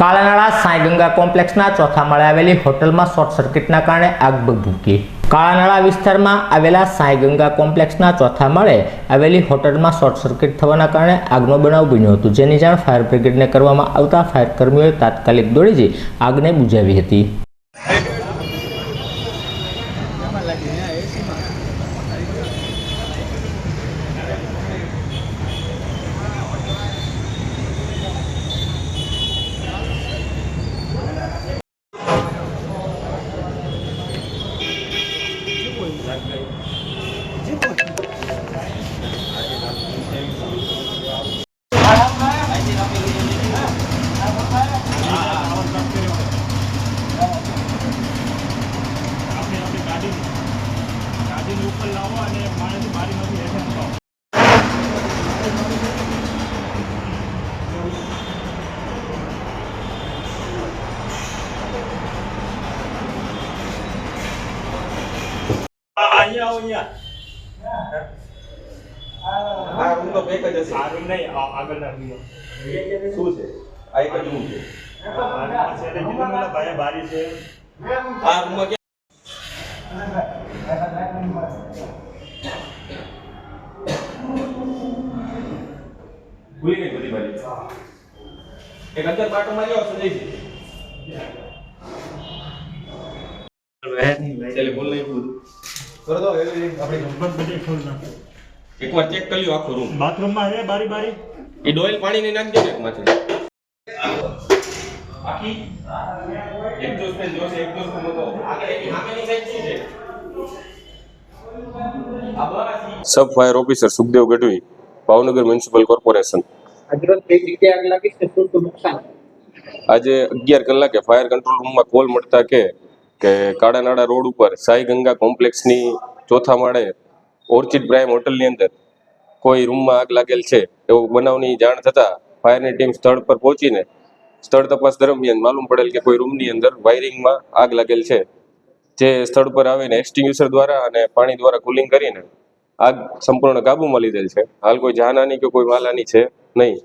કાળાનાળા સાંઈગંગા કોમ્પ્લેક્સના ચોથા માળે આવેલી હોટલમાં શોર્ટ સર્કિટના કારણે આગ ભભૂકી કાળાનાળા વિસ્તારમાં આવેલા સાંઈગંગા કોમ્પ્લેક્સના ચોથા માળે આવેલી હોટલમાં શોર્ટ સર્કિટ થવાના કારણે આગનો બનાવ બન્યો હતો, જેની જાણ ફાયર બ્રિગેડને કરવામાં આવતા ફાયર કર્મીઓએ તાત્કાલિક દોડી જઈ આગને બુઝાવી હતી. ગાડીની ઉપર લાવો અને માણસ બારીમાંથી હેઠળ અહીંયા આવો અહીંયા આ રૂમ તો પેક જ હશે આ રૂમ નહીં આગળના રૂમ શું છે આ એક જ રૂમ છે બારીમાં છે એટલે કીધું મને ભાઈ બારી છે આ રૂમમાં ભૂલી ગઈ બધી બાજુ એક અંદર પાટો મારી આવો સંજયજી ચાલે બોલ નહીં બધું કરો તો આપણે બધે ખોલ નાખો. એકવાર ચેક કરી લ્યો આખો રૂમ બાથરૂમમાં છે બારી બારી? એ ડોઇલ પાણી ની નાખી દે ને એકમાંથી આખી એક્ઝોસ્ટ ફેન જોશે એક્ઝોસ્ટ ફેન તો આગળ એની સામેની સાઈડ શું છે? Sub fire officer Sukhdev Gadhvi Bhavnagar municipal corporation આજે અગિયાર કલાકે ફાયર કંટ્રોલ રૂમમાં કોલ મળતા કે કે કાળાનાળા રોડ ઉપર સાઈ ગંગા કોમ્પ્લેક્સની ચોથા માળે ઓર્ચિડ પ્રાઇમ હોટલની અંદર કોઈ રૂમમાં આગ લાગેલ છે એવો બનાવની જાણ થતાં ફાયરની ટીમ સ્થળ પર પહોંચીને સ્થળ તપાસ દરમિયાન માલુમ પડેલ કે કોઈ રૂમની અંદર વાયરિંગમાં આગ લાગેલ છે. જે સ્થળ પર આવીને એક્સટિંગ્યુશર દ્વારા અને પાણી દ્વારા કુલિંગ કરીને આગ સંપૂર્ણ કાબૂમાં લીધેલ છે. હાલ કોઈ જાનહાની કે કોઈ માલહાની છે નહીં.